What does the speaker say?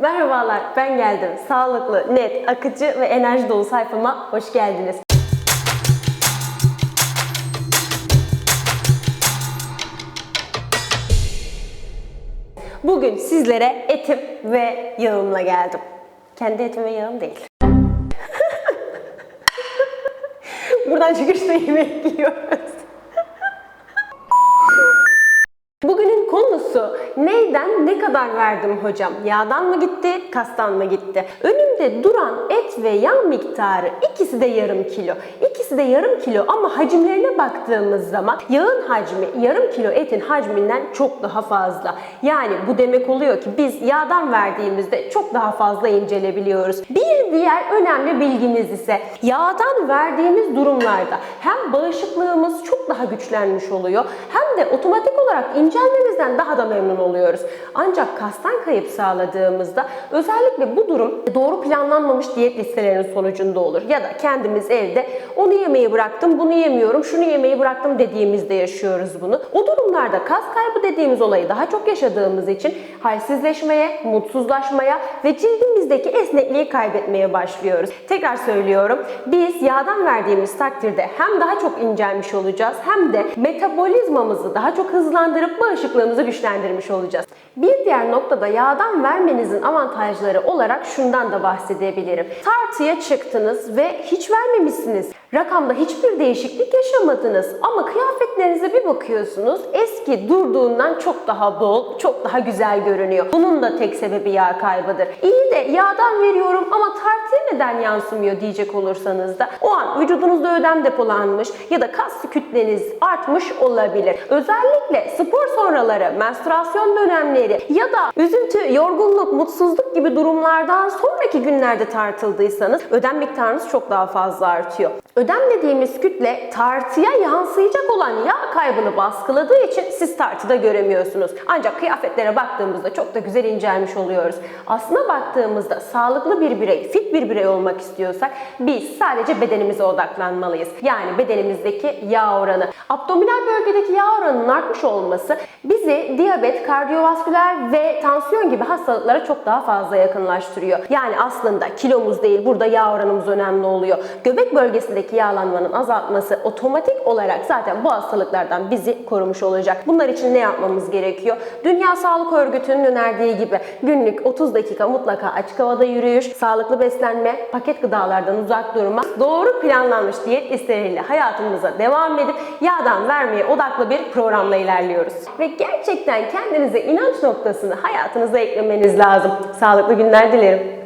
Merhabalar, ben geldim. Sağlıklı, net, akıcı ve enerji dolu sayfama hoş geldiniz. Bugün sizlere etim ve yağımla geldim. Kendi etim ve yağım değil. Buradan çıkışta yemek yiyoruz. Bugünün konusu neyden ne kadar verdim hocam? Yağdan mı gitti, kastan mı gitti? Önümde duran et ve yağ miktarı ikisi de yarım kilo. İkisi de yarım kilo ama hacimlerine baktığımız zaman yağın hacmi yarım kilo etin hacminden çok daha fazla. Yani bu demek oluyor ki biz yağdan verdiğimizde çok daha fazla incelebiliyoruz. Bir diğer önemli bilgimiz ise yağdan verdiğimiz durumlarda hem bağışıklığımız çok daha güçlenmiş oluyor hem de otomatik olarak incelmemizden daha da memnun oluyoruz. Ancak kastan kayıp sağladığımızda özellikle bu durum doğru planlanmamış diyet listelerinin sonucunda olur. Ya da kendimiz evde onu yemeyi bıraktım, bunu yemiyorum, şunu yemeyi bıraktım dediğimizde yaşıyoruz bunu. O durumlarda kas kaybı dediğimiz olayı daha çok yaşadığımız için halsizleşmeye, mutsuzlaşmaya ve cildimizdeki esnekliği kaybetmeye başlıyoruz. Tekrar söylüyorum. Biz yağdan verdiğimiz takdirde hem daha çok incelmiş olacağız hem de metabolizmamızı daha çok hızlandırıp bağışıklığımızı güçlendirmiş olacağız. Bir diğer noktada yağdan vermenizin avantajları olarak şundan da bahsedebilirim. Tartıya çıktınız ve hiç vermemişsiniz. Rakamda hiçbir değişiklik yaşamadınız ama kıyafetlerinize bir bakıyorsunuz eski durduğundan çok daha bol, çok daha güzel görünüyor. Bunun da tek sebebi yağ kaybıdır. İyi de yağdan veriyorum ama tartıya neden yansımıyor diyecek olursanız da o an vücudunuzda ödem depolanmış ya da kas kütleniz artmış olabilir. Özellikle spor sonraları, menstruasyon dönemleri ya da üzüntü, yorgunluk, mutsuzluk gibi durumlardan sonraki günlerde tartıldıysanız ödem miktarınız çok daha fazla artıyor. Ödem dediğimiz kütle tartıya yansıyacak olan yağ kaybını baskıladığı için siz tartıda göremiyorsunuz. Ancak kıyafetlere baktığımızda çok da güzel incelmiş oluyoruz. Aslına baktığımızda sağlıklı bir birey, fit bir birey olmak istiyorsak biz sadece bedenimize odaklanmalıyız. Yani bedenimizdeki yağ oranı. Abdominal bölgedeki yağ oranının artmış olması bizi diyabet, kardiyovasküler ve tansiyon gibi hastalıklara çok daha fazla yakınlaştırıyor. Yani aslında kilomuz değil burada yağ oranımız önemli oluyor. Göbek bölgesindeki yağlanmanın azaltması otomatik olarak zaten bu hastalıklardan bizi korumuş olacak. Bunlar için ne yapmamız gerekiyor? Dünya Sağlık Örgütü'nün önerdiği gibi günlük 30 dakika mutlaka açık havada yürüyüş, sağlıklı beslenme, paket gıdalardan uzak durma, doğru planlanmış diyet listeleriyle hayatımıza devam edip yağdan vermeye odaklı bir programla ilerliyoruz. Ve gerçekten kendinize inanç noktasını hayatınıza eklemeniz lazım. Sağlıklı günler dilerim.